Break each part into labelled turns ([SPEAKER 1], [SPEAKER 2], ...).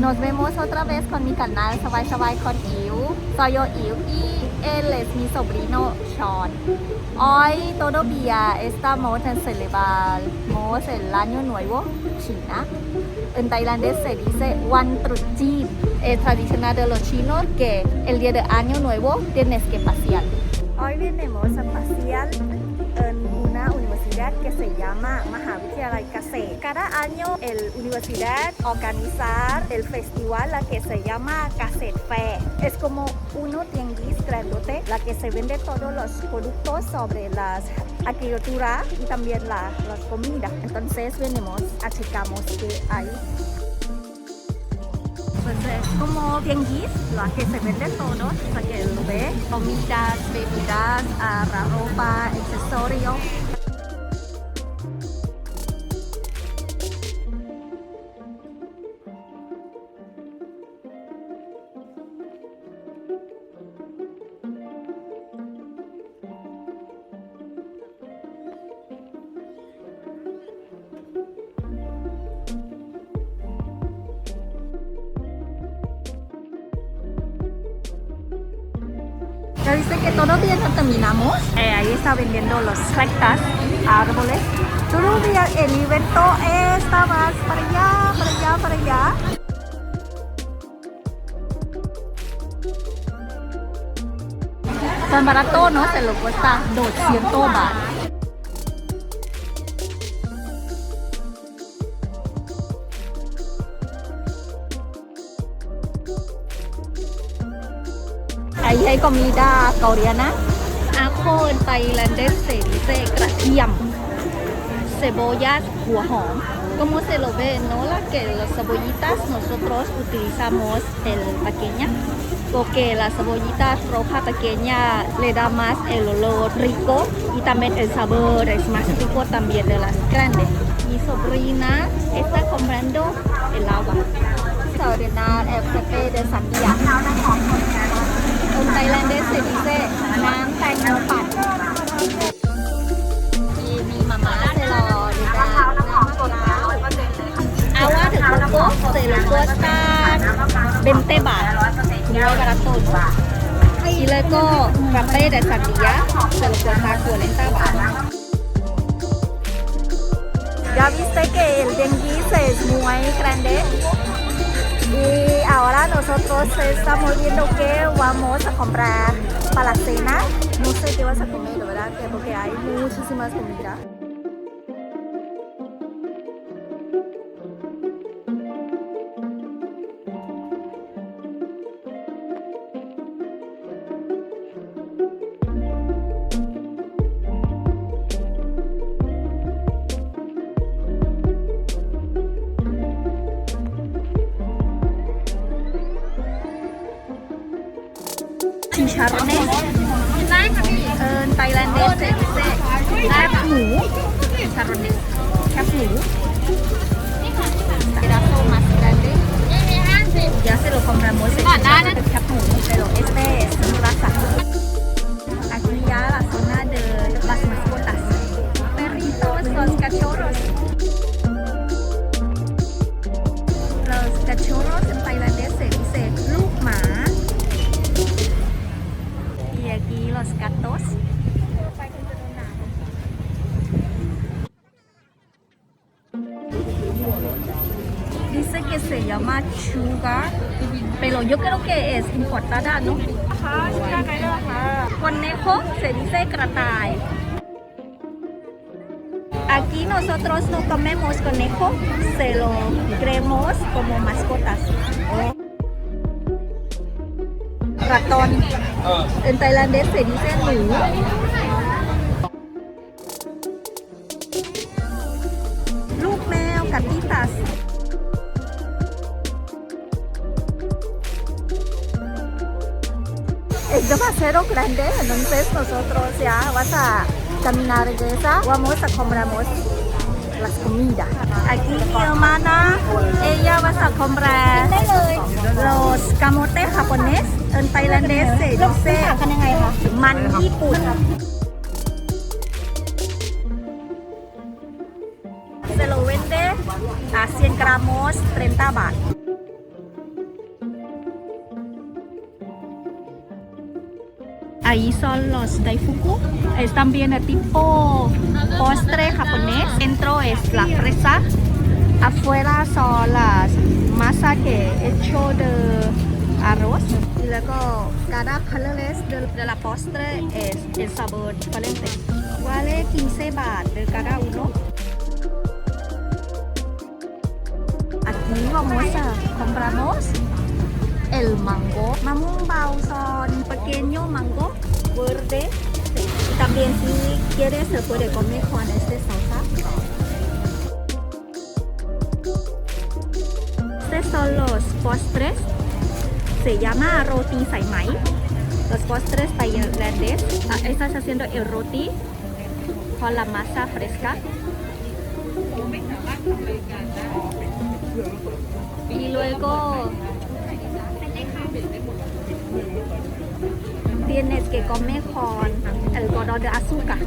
[SPEAKER 1] Nos vemos otra vez con mi canal Sabay Sabay con Iu. Soy yo Iu y él es mi sobrino Sean. Hoy todo día estamos en celebramos el Año Nuevo China. En tailandés se dice Wan Truchin. Es tradicional de los chinos que el día de Año Nuevo tienes que pasear. Hoy venimos a pasear universidad que se llama Mahavidyalay Kasek. Cada año el universidad organiza el festival la que se llama Kasek Fair. Es como uno tianguis grandote la que se vende todos los productos sobre las agricultura y también la, las comidas. Entonces venimos a checamos que hay pues es como tianguis, la que se vende todo, para que lo ve, comidas, bebidas, ropa, accesorios. Viste que todavía no terminamos. Eh, ahí está vendiendo los rectas, árboles. Todavía el evento está más para allá, para allá, para allá. Tan barato, ¿no? Se lo cuesta 200 baht. Hay comida coreana. Ajo tailandés se. Cebollas, huajón. Como se lo ve, ¿no? La que las cebollitas nosotros utilizamos el pequeña. Porque la cebollita roja pequeña le da más el olor rico y también el sabor es más rico también de las grandes. Mi sobrina está comprando el agua. Ordenar el café de sandía. ุไทยแลนเดสเซติเซ่น้ำแตงโมปั่นมีมีมาม่าเซลอดีดาน้ำมะพร้าวอาว่าถึงคุณโกเซลโกสตาเบนเตบาคุณโกกร์ตุนชิเลโกกราเป้เดสันติยาเซลโกตากัวเลนตาบา ¿Ya viste que el dengue es muy grande? Nosotros estamos viendo que vamos a comprar para la cena. No sé qué vas a comer, ¿verdad? Que Porque hay muchísimas comidas. ชาร์เนสเอินไตแลนเดสเซเซแคบหมูชาร์เนสแคบหมูดาโซมาสแตนเดยาเซโรคอมรามโสเซก่อนหน้านั้นแคบหมูเซโรเอสเตสนุรักษา yo creo que es importada, ¿no? Ajá, Conejo se dice cratay. Aquí nosotros no comemos conejo, se lo creemos como mascotas. Ratón. En tailandés se dice nu. Look, meo, catitas. demasiado grande, entonces nosotros ya vas a caminar de esa, vamos a compramos las comidas. Aquí mi hermana, ella va a comprar los camotes japonés, en tailandés se dice man. Se lo vende a 100 gramos 30 baht. Ahí son los daifuku. Es también el tipo postre japonés. Dentro es la fresa. Afuera son las masa que he hecho de arroz. Y luego cada colores de, de la postre es el sabor diferente. Vale 15 baht de cada uno. Aquí vamos a compramos el mango. Mamung bao son pequeño mango también si quieres se puede comer con este salsa. Estos son los postres. Se llama roti saimai. Los postres tailandeses. Ah, Estás haciendo el roti con la masa fresca. Y luego tienes que comer con algodón de azúcar.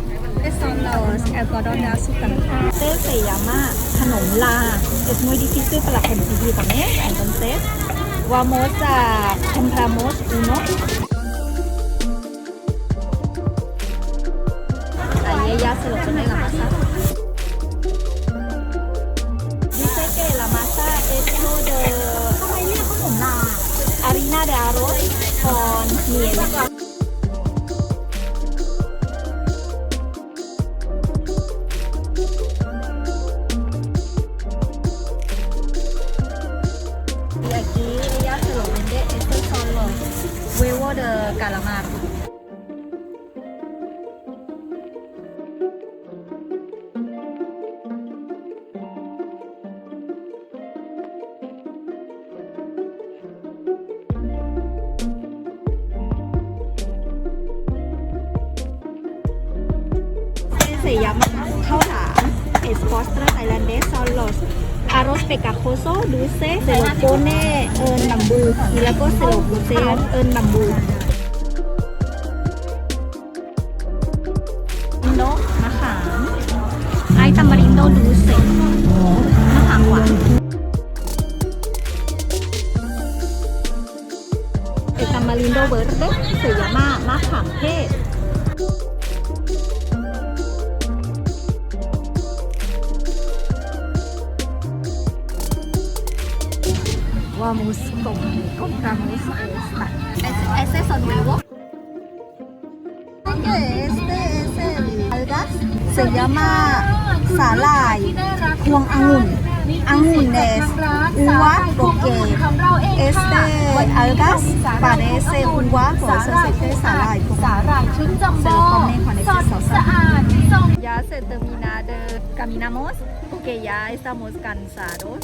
[SPEAKER 1] Estos son los algodón de azúcar. Este se llama kanom la. Es muy difícil para conseguir también. Entonces, vamos a compramos uno. Ahí ella se lo pone en la masa. Dice que la masa es hecho de harina de arroz con miel. กาลเสยามข้าวลามเอสคอสตราไทยแลเดสซอลลสอารสเปกาโคโซดูเซเซโลโกเน่เอิร์นนัมบู แล้วก็เซโลโกเซเอิร์นนัมบู โดดูเซ็ตหน้าผากหวานเอกมารินโดเบอร์เตเสยามามะขามเทศวามุสตงกามุสเอสตัเอสเอสอนเวโว este es el algas, se llama salai. Juan Angun. Angun es uva porque este algas parece uva, por eso se dice salai. สาหร่ายชุดจัมโบ้ Se lo comen con ese สด salsa. สะอาดส่ง Ya se termina de caminamos porque ya estamos cansados.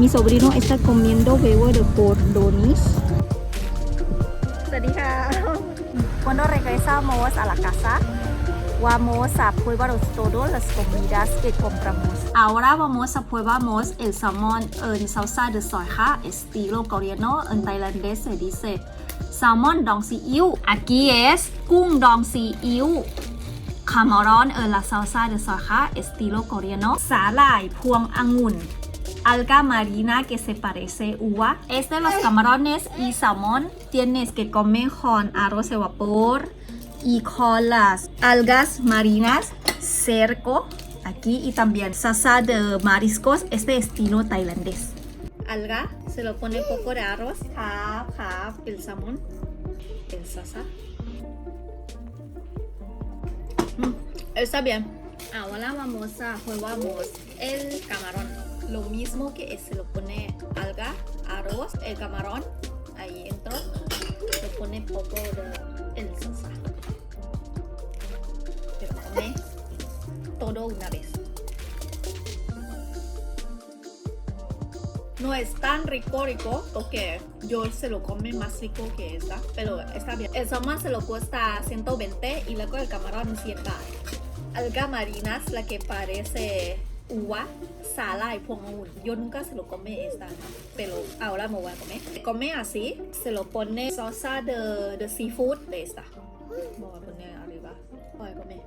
[SPEAKER 1] Mi sobrino está comiendo huevo de codorniz. Cuando regresamos a la casa, vamos a probar todas las comidas que compramos. Ahora vamos a probamos el salmón en salsa de soja estilo coreano. En tailandés se dice salmón dong siu. Aquí es kung dong siu. Camarón en la salsa de soja estilo coreano. Salai puang angun. Alga marina que se parece uva. Es de los camarones y salmón. Tienes que comer con arroz de vapor y con las algas marinas, cerco aquí y también salsa de mariscos, este estilo tailandés. Alga, se lo pone poco de arroz, half, half, el salmón, el salsa. Mm, está bien. Ahora vamos a probamos el camarón. Lo mismo que se lo pone alga, arroz, el camarón, ahí entro, se pone poco de el salsa. Pero come todo una vez. No es tan rico rico porque yo se lo come más rico que esta, pero está bien. El salmón se lo cuesta 120 y luego el camarón 100 baht. Alga marinas, la que parece uva, y pomón. Yo nunca se lo come esta, pero ahora me voy a comer. Come así, se lo pone salsa de, de seafood de esta. Me voy a poner arriba. Voy a comer.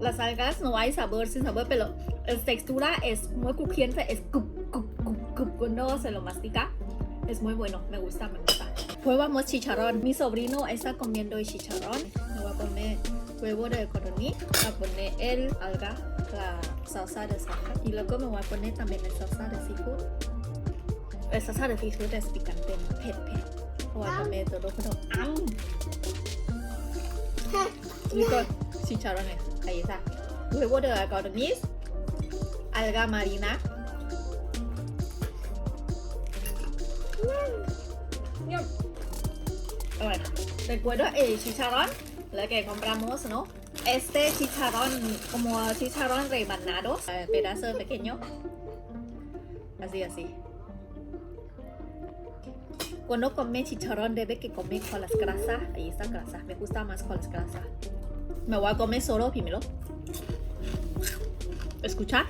[SPEAKER 1] Las algas no hay sabor sin sabor, pero la textura es muy crujiente, es cup, cup, cup, cup, cuando se lo mastica. es muy bueno me gusta me gusta probamos chicharrón mi sobrino está comiendo chicharrón me voy a comer huevo de codorniz voy a poner el alga la salsa de soja y luego me voy a poner también la salsa de seafood la salsa de seafood es picante ¿no? ผ็ดเผ็ดvoy a comer todo pero ¡am! Nico, chicharrones, ahí está. Huevo de codorniz, alga marina. Mm. Bueno, recuerdo el chicharrón, lo que compramos, ¿no? Este chicharrón, como chicharrón rebanado, eh, pedazo pequeño. Así, así. Cuando come chicharrón debe que comer con las grasas. Ahí está grasa. Me gusta más con las grasas. Me voy a comer solo primero. ¿Escuchar?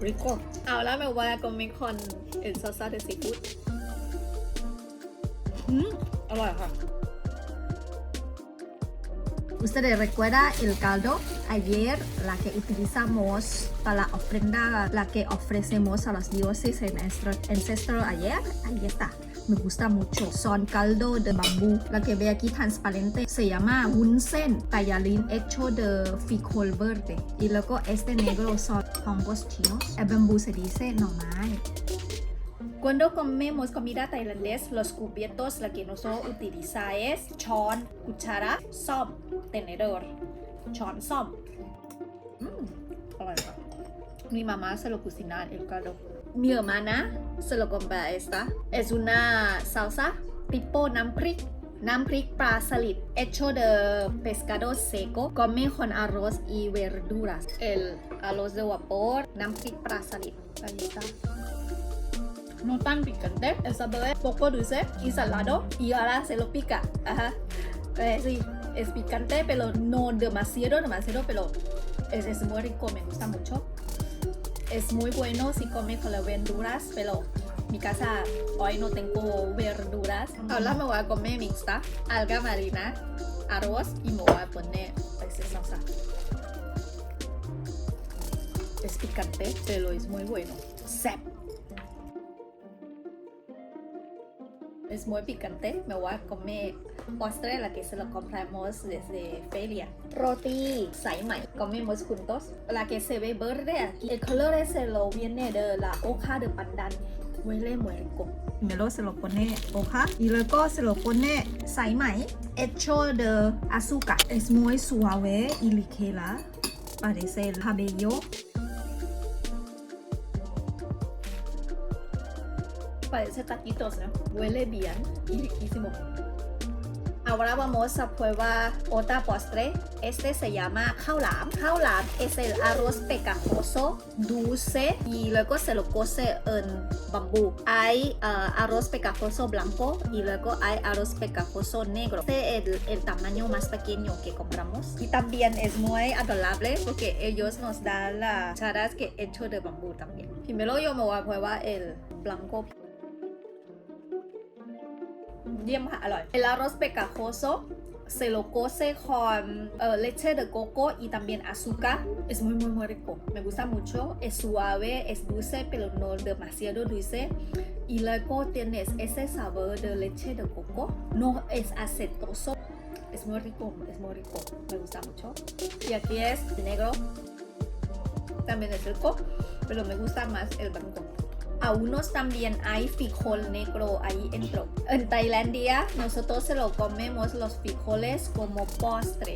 [SPEAKER 1] Rico. Ahora me voy a comer con el salsa de seafood. Mmm, Hola. ¿Ustedes recuerdan el caldo? Ayer la que utilizamos para la ofrenda, la que ofrecemos a los dioses en nuestro ancestro ayer, ahí está. Me gusta mucho. Son caldo de bambú. La que ve aquí transparente se llama Wunsen Tallarín hecho de frijol verde. Y luego este negro son hongos chinos. El bambú se dice no. Cuando comemos comida tailandés, los cubiertos que nosotros utilizamos es chon, cuchara, som, tenedor. Chon, som. Mm, bueno. Mi mamá se lo cocina el caldo. Mi hermana se lo compra esta. Es una salsa tipo namprik. Namprik prasalit, hecho de pescado seco, come con arroz y verduras. El arroz de vapor, namprik prasalit. Ahí está. No tan picante, el sabor es poco dulce y salado y ahora se lo pica. Ajá. Eh, sí, es picante, pero no demasiado, demasiado, pero es, es muy rico, me gusta mucho. Es muy bueno si come con las verduras, pero mi casa hoy no tengo verduras. Ahora me voy a comer mixta, alga marina, arroz y me voy a poner esa salsa. Es picante, pero es muy bueno. Sep. Es muy picante. Me voy a comer postre, la que se lo compramos desde feria. Roti saimai. Comemos juntos. La que se ve verde aquí. El color se lo viene de la hoja de pandan. Huele muy rico. Primero se lo pone hoja y luego se lo pone saimai hecho de azúcar. Es muy suave y ligera. Parece el cabello. Parece taquitos, ¿no? Huele bien y riquísimo. Ahora vamos a probar otra postre. Este se llama khao lam. Khao lam es el arroz pegajoso, dulce y luego se lo cose en bambú. Hay uh, arroz pegajoso blanco y luego hay arroz pegajoso negro. Este es el, el tamaño más pequeño que compramos. Y también es muy adorable porque ellos nos dan las charas que hecho de bambú también. Primero yo me voy a probar el blanco เยี่ยมค่ะอร่อย El arroz pegajoso se lo cose con uh, leche de coco y también azúcar. Es muy, muy, muy rico. Me gusta mucho. Es suave, es dulce, pero no demasiado dulce. Y luego tienes ese sabor de leche de coco. No es aceitoso. Es muy rico, es muy rico. Me gusta mucho. Y aquí es negro. También es rico, pero me gusta más el blanco. A también hay frijol negro ahí dentro. En Tailandia nosotros se lo comemos los frijoles como postre.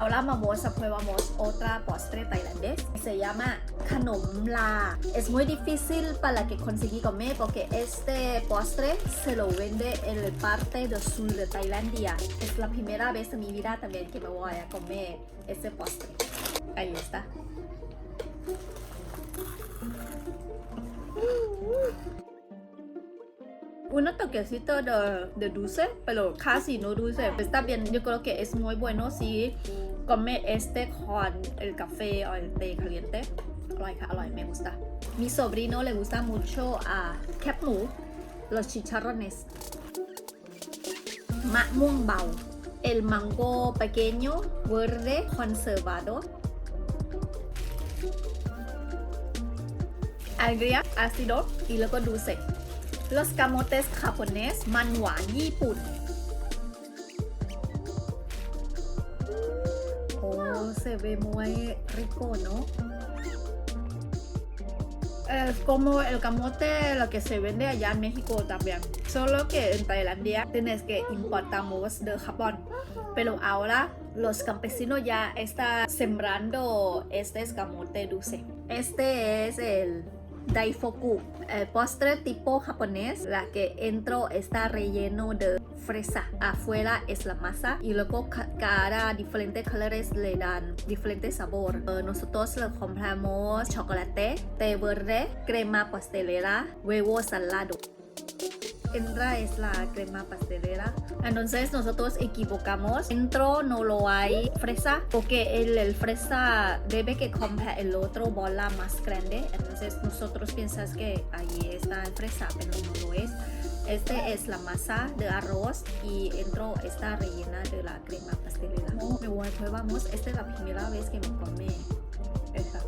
[SPEAKER 1] Ahora vamos a probamos otra postre tailandés. Se llama kanom la. Es muy difícil para que conseguir comer porque este postre se lo vende en el parte del sur de Tailandia. Es la primera vez en mi vida también que me voy a comer este postre. Ahí está. Un toquecito de, de, dulce, pero casi no dulce. Está bien, yo creo que es muy bueno si come este con el café o el té caliente. Alright, me gusta. Mi sobrino le gusta mucho a uh, los chicharrones. Mamung bao, el mango pequeño, verde, conservado agria ácido y luego dulce los camotes japonés มันหวานญี่ปุ่น Oh, se ve muy rico, ¿no? Es como el camote lo que se vende allá en México también. Solo que en Tailandia tienes que importamos de Japón. Pero ahora los campesinos ya están sembrando este camote dulce. Este es el Daifoku, el postre tipo japonés, la que dentro está relleno de fresa. Afuera es la masa y luego ca- cada diferentes colores le dan diferente sabor. Eh, Nosotros le compramos chocolate, té verde, crema pastelera, huevo salado. Entra es la crema pastelera. Entonces nosotros equivocamos. Dentro no lo hay fresa porque el, el fresa debe que comprar el otro bola más grande. Entonces nosotros pensamos que ahí está el fresa, pero no lo es. Este es la masa de arroz y dentro está rellena de la crema pastelera. Probamos. Esta es la primera vez que me comí esta.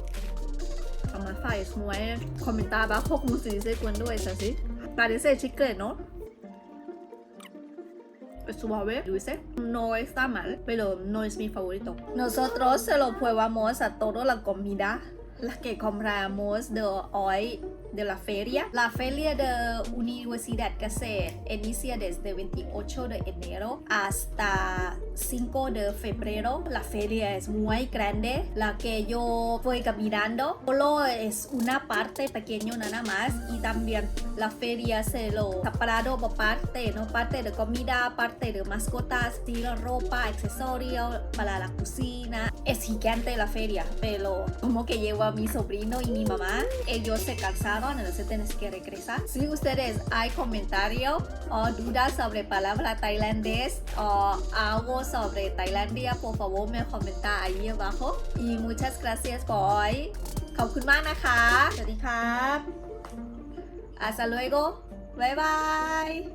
[SPEAKER 1] Vamos a comentar abajo cómo se dice cuando es así. Parece chicle, ¿no? Es suave, dulce. No está mal, pero no es mi favorito. Nosotros se lo probamos a toda la comida, la que compramos de hoy de la feria. La feria de Universidad Gazette inicia desde 28 de enero hasta 5 de febrero. La feria es muy grande. La que yo fui caminando solo es una parte pequeña nada más y también la feria se lo separado por parte, ¿no? Parte de comida, parte de mascotas, estilo ropa, accesorios para la cocina. Es gigante la feria, pero como que llevo a mi sobrino y mi mamá, ellos se cansaron, entonces tienes que regresar. Si ustedes hay comentario o dudas sobre palabra tailandés o algo sobre Tailandia, por favor me comenta ahí abajo. Y muchas gracias por hoy. ขอบคุณมากนะคะ สวัสดีครับ Hasta luego. Bye bye.